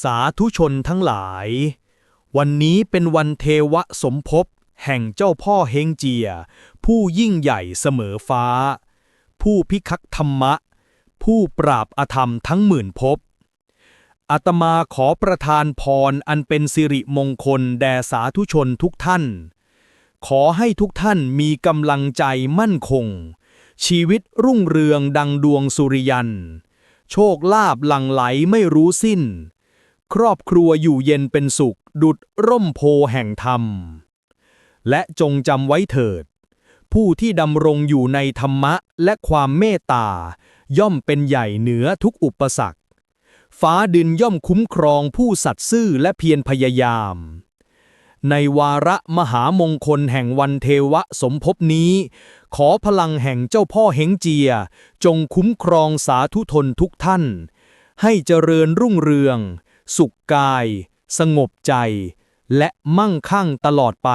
สาธุชนทั้งหลาย วันนี้เป็นวันเทวสมภพแห่งเจ้าพ่อเฮงเจีย ผู้ยิ่งใหญ่เสมอฟ้า ผู้พิคักธรรมะ ผู้ปราบอธรรมทั้งหมื่นภพอาตมาขอประทานพรอันเป็นสิริมงคลแด่สาธุชนทุกท่าน ขอให้ทุกท่านมีกำลังใจมั่นคง ชีวิตรุ่งเรืองดังดวงสุริยัน โชคลาภหลั่งไหลไม่รู้สิ้น ครอบครัวอยู่เย็นเป็นสุข ดุดร่มโพแห่งธรรม และจงจำไว้เถิด ผู้ที่ดำรงอยู่ในธรรมะและความเมตตา ย่อมเป็นใหญ่เหนือทุกอุปสรรค ฟ้าดินย่อมคุ้มครองผู้สัตย์ซื่อและเพียรพยายาม ในวาระมหามงคลแห่งวันเทวสมภพนี้ ขอพลังแห่งเจ้าพ่อเฮงเจีย จงคุ้มครองสาธุทนทุกท่าน ให้เจริญรุ่งเรือง สุขกาย สงบใจ และมั่งคั่งตลอดไป